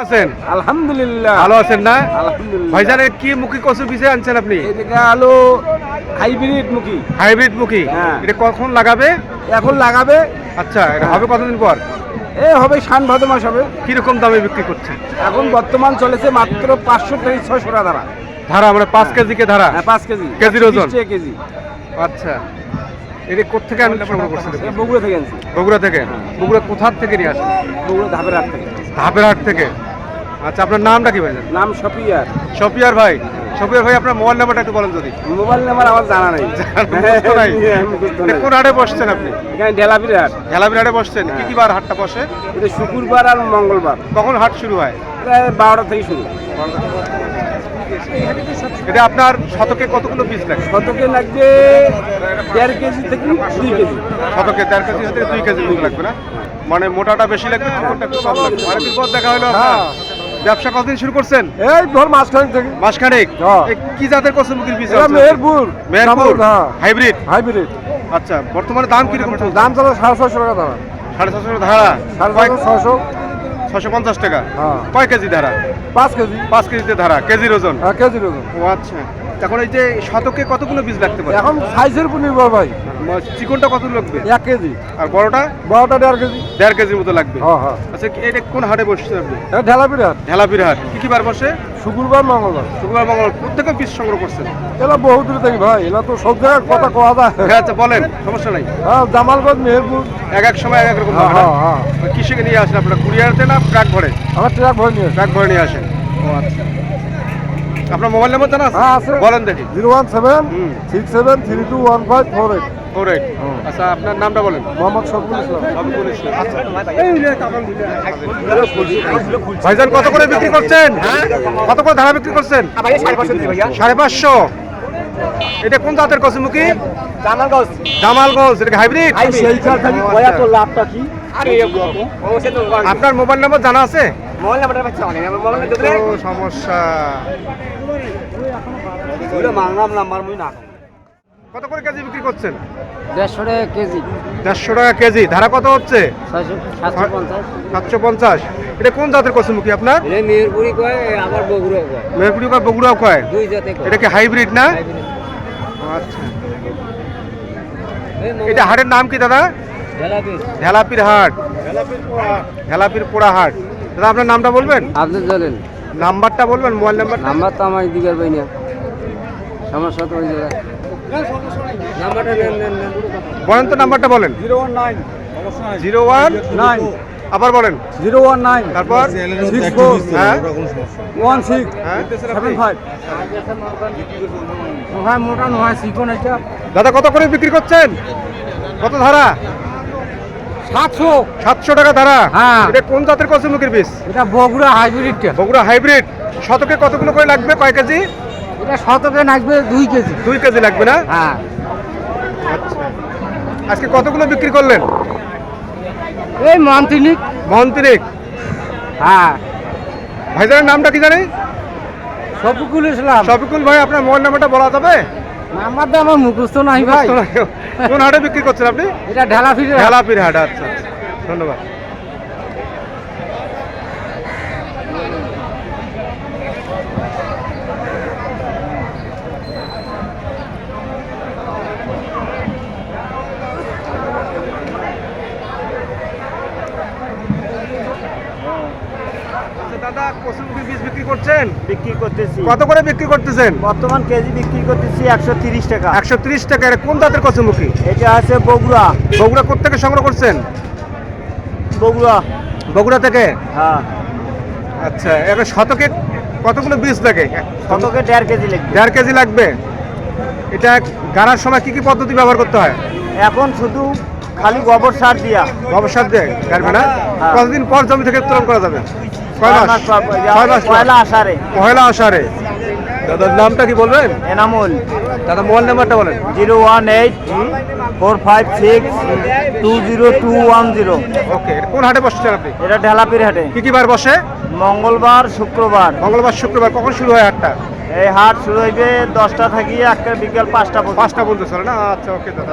আছেন? আলহামদুলিল্লাহ। ভালো আছেন না? আলহামদুলিল্লাহ। ভাইজানের কি মুখী কচু বীজে আনছেন আপনি? এদিকে আলো হাইব্রিড মুখী। হাইব্রিড মুখী? হ্যাঁ। এটা কখন লাগাবে? এখন লাগাবে। আচ্ছা এটা হবে কতদিন পর? এ হবে শান ভাদ্র মাস হবে। কীরকম দামে বিক্রি করছে এখন বর্তমান চলেছে মাত্র পাঁচশো থেকে ছয়শো টাকা দাঁড়া ধারা মানে পাঁচ কেজি কে ধারা? হ্যাঁ পাঁচ কেজি। কেজির ওজন? 130 কেজি। আচ্ছা। এটা কোথেকে সংগ্রহ করছেন বগুড়া থেকে আনছি। বগুড়া থেকে? বগুড়া কোথার থেকে নিয়ে আসেন? বগুড়া ধাপের হাট থেকে। ধাপের হাট থেকে? আচ্ছা আপনার নামটা কি ভাইজান নাম সফিয়ার শফিয়ার ভাই। শফিয়ার ভাই আপনার মোবাইল নাম্বারটা একটু বলেন যদি। মোবাইল নাম্বার আমার জানা নেই। হ্যাঁ। কোন হাটে বসছেন আপনি? এখানে ঢেলাপির হাট হেলাবির হাটে বসছেন কি কি বার হাটটা বসে? এটা শুক্রবার আর মঙ্গলবার। কখন হাট শুরু হয়? প্রায় বারোটা থেকে শুরু। এটা আপনার শতকে কতগুলো বীজ লাগে? শতকে লাগবে দেড় কেজি থেকে দুই কেজি। শতকে দেড় কেজি থেকে দুই কেজি লাগবে না? মানে মোটাটা বেশি লাগবে লাগবে। দেখা হলো। হ্যাঁ। ব্যবসা কতদিন শুরু করছেন? এই ধর মাসখানেক থেকে। মাসখানেক? হ্যাঁ। কি জাতের কসুমুখীর বীজ এটা আছে? মেহেরপুর। মেহেরপুর? হ্যাঁ। হাইব্রিড? হাইব্রিড। আচ্ছা বর্তমানে দাম কি রকম দাম চলে সাড়ে ছয়শো টাকা দাঁড়া সাড়ে ছশো ধারা? সাড়ে ছয়শো ছয়শো। ছশো পঞ্চাশ টাকা? হ্যাঁ। কয় কেজি ধারা? পাঁচ কেজি। পাঁচ কেজিতে ধারা কেজির ওজন? হ্যাঁ কেজির ওজন। ও আচ্ছা। এখন এই যে শতকে কতগুলো বীজ লাগতে পারে? এখন সাইজের উপর নির্ভর ভাই। চিকনটা কত লাগবে? এক কেজি। আর বড়টা? বারোটা দেড় কেজি। দেড় কেজির মতো লাগবে। হ্যাঁ হ্যাঁ। আচ্ছা এটা কোন হাটে বসছেন আপনি? এটা ঢেলাপির হাট। ঢেলাপির হাট। কি কি বার বসে? শুক্রবার মঙ্গলবার। শুক্রবার মঙ্গল প্রত্যেকে বীজ সংগ্রহ করছেন। এলা বহু দূরে থাকি ভাই এলা তো সব জায়গায় কথা কোয়া যায়। হ্যাঁ আচ্ছা বলেন সমস্যা নাই। হ্যাঁ জামালগঞ্জ মেহেরপুর। এক এক সময় এক এক রকম হ্যাঁ হ্যাঁ হ্যাঁ। কিসেকে নিয়ে আসেন আপনারা কুরিয়ারতে না ট্রাক ভরে আমার ট্রাক ভয় নিয়ে ট্রাক ভরে নিয়ে আসেন। ও আচ্ছা। আপনার মোবাইল নাম্বার জানা আছে? হ্যাঁ, আছে। বলেন দেখি। Zero one seven six seven three two one five four eight. Correct হুম। আচ্ছা আপনার নামটা বলেন। মোহাম্মদ শফিকুল ইসলাম। রবিকুল ইসলাম। আচ্ছা। ভাইজান কত করে বিক্রি করছেন? কত করে ধারা বিক্রি করছেন? সাড়ে পাঁচশো এটা কোন জাতের কসমুখী জামালগঞ্জ। এটা হাইব্রিড? লাভটা কি? আপনার মোবাইল নাম্বার জানা আছে? ও সমস্যা। কত করে কেজি বিক্রি করছেন? দেড়শো টাকা কেজি। দেড়শো টাকা কেজি। ধারা কত হচ্ছে? সাতশো পঞ্চাশ। এটা কোন জাতের আপনার? এটা মেহেরপুরি কয় আবার কয়। মেহপুরি বা বগুড়াও কয়? দুই জাতে কয়। এটা কি হাইব্রিড না? আচ্ছা। এটা হাটের নাম কি দাদা? ঢেলাপির হাট। ঢেলাপির পোড়া হাট। দাদা আপনার নামটা বলবেন? আব্দুল জলিল নাম্বারটা বলবেন মোবাইল নাম্বার নাম্বার তো আমার দিকের বই না। সমস্যা তো ওই জায়গায় নাম্বারটা নেন নেন নেন। বলেন তো নাম্বারটা বলেন। Zero one nine zero one nine. আবার বলেন। Zero one nine. তারপর? সিক্স ফোর হ্যাঁ। ওয়ান সিক্স হ্যাঁ। সেভেন ফাইভ হয় মোটা নয় চিকন এটা দাদা কত করে বিক্রি করছেন? কত ধারা? সাতশো। সাতশো টাকা ধারা হ্যাঁ। এটা কোন জাতের কসমুখীর বীজ? এটা বগুড়া হাইব্রিডটা বগুড়া হাইব্রিড। শতকে কতগুলো করে লাগবে কয় কেজি? এটা শতকে নাচবে দুই কেজি। দুই কেজি লাগবে না? হ্যাঁ। আচ্ছা। আজকে কতগুলো বিক্রি করলেন? এই মন্ত্রিনিক মহন্তিরিক হ্যাঁ। ভাইজানের নামটা কি জানি? শফিকুল ইসলাম। শফিকুল ভাই আপনার মোবাইল নাম্বারটা বলা যাবে? নাম্বারটা আমার মুখস্থ নাই ভাই কোন হাটে বিক্রি করছেন আপনি? এটা ঢেলা ফিরে। হেলাপির হাট আচ্ছা আচ্ছা। ধন্যবাদ। দাদা কসুমুখী বীজ বিক্রি করছেন? বিক্রি করতেছি। কত করে বিক্রি করতেছেন? বর্তমান কেজি বিক্রি করতেছি একশো তিরিশ টাকা। একশো ত্রিশ টাকা। এটা কোন জাতের কসুমুখী এটা আছে বগুড়া। বগুড়া কোথেকে সংগ্রহ করছেন? বগুড়া। বগুড়া থেকে? হ্যাঁ। আচ্ছা এবার শতকে কতগুলো বীজ লাগে? শতকে দেড় কেজি লাগবে। দেড় কেজি লাগবে। এটা গাড়ার সময় কি কি পদ্ধতি ব্যবহার করতে হয়? এখন শুধু খালি গোবর সার দিয়া। অবসাদ দিয়ে গাড়বে না? হ্যাঁ। কতদিন পর জমি থেকে উত্তোলন করা যাবে? পয়লা আষাঢ়ে। পয়লা আষাঢ়ে। দাদার নামটা কি বলবেন? এনামুল। দাদা মোবাইল নাম্বারটা বলেন। Zero one eight four five six two zero two one zero. Okay কোন হাটে বসছেন আপনি? এটা ঢেলাপির হাটে। কি কি বার বসে? মঙ্গলবার শুক্রবার। মঙ্গলবার শুক্রবার কখন শুরু হয় হাটটা? এই হাট শুরু হইবে দশটা থেকে একটা বিকেল পাঁচটা পাঁচটা বলতে চলে না? আচ্ছা ওকে দাদা